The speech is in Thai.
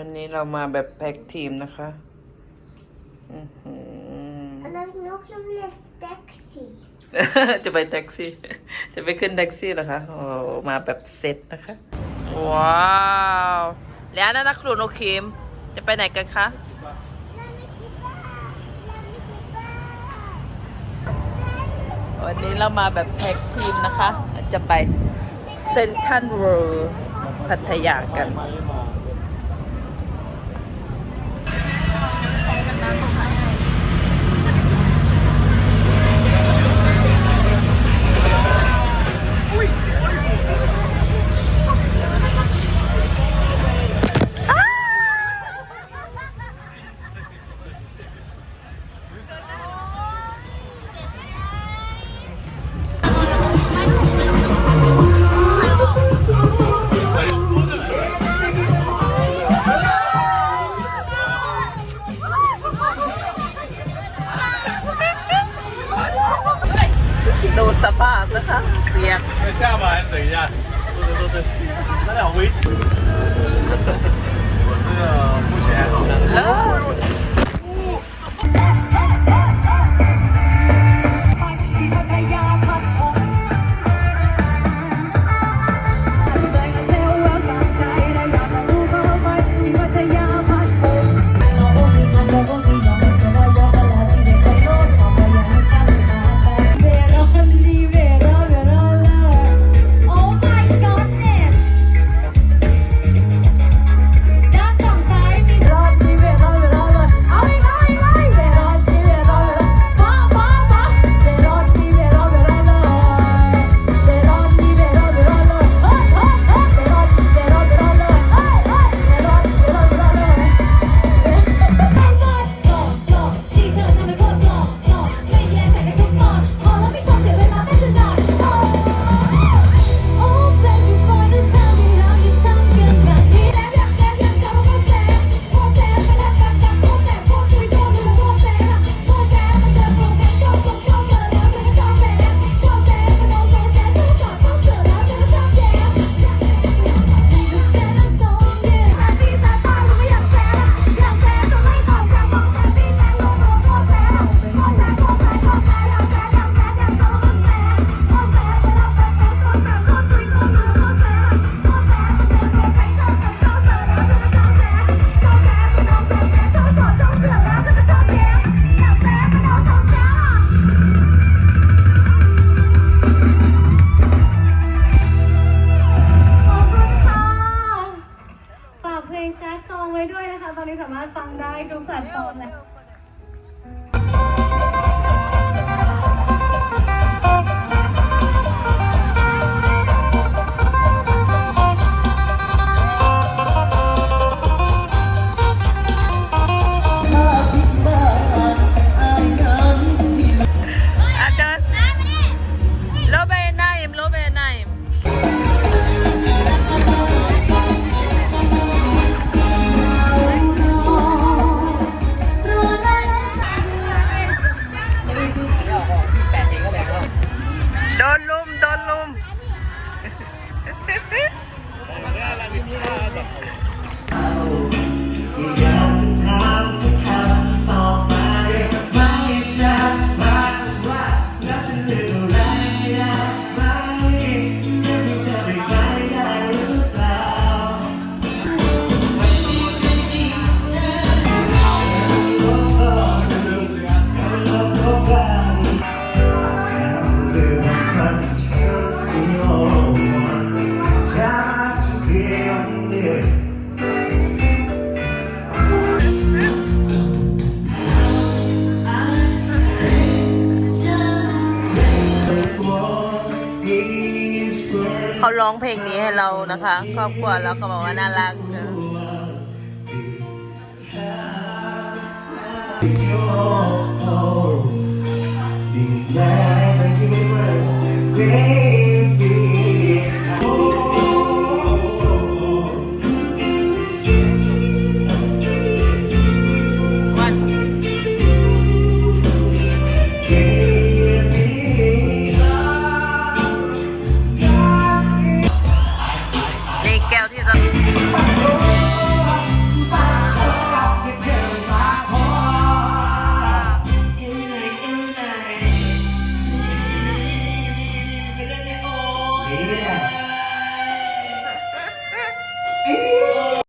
วันนี้เรามาแบบแพ็กทีมนะคะอื้อหือ En dan heb ik nog zo'n les taxi. จะไปแท็กซี่ จะไปขึ้นแท็กซี่เหรอคะ โอ้ มาแบบเซ็ตนะคะ ว้าว แล้วนะนักครูโนเคมจะไปไหนกันคะวันนี้เรามาแบบแท็กทีมนะคะ จะไปเซนทันเวิลด์พัทยากัน ดู 那下巴还是等一下，坐坐坐坐，俩微，我这个目前还好。ารถฟังได้ทุกแพลตฟอร์มแล้ว ลุ เขาร้องเพลงนี้ให้เรานะคะครอบครัวเราก็บอกว่าน่ารักนะ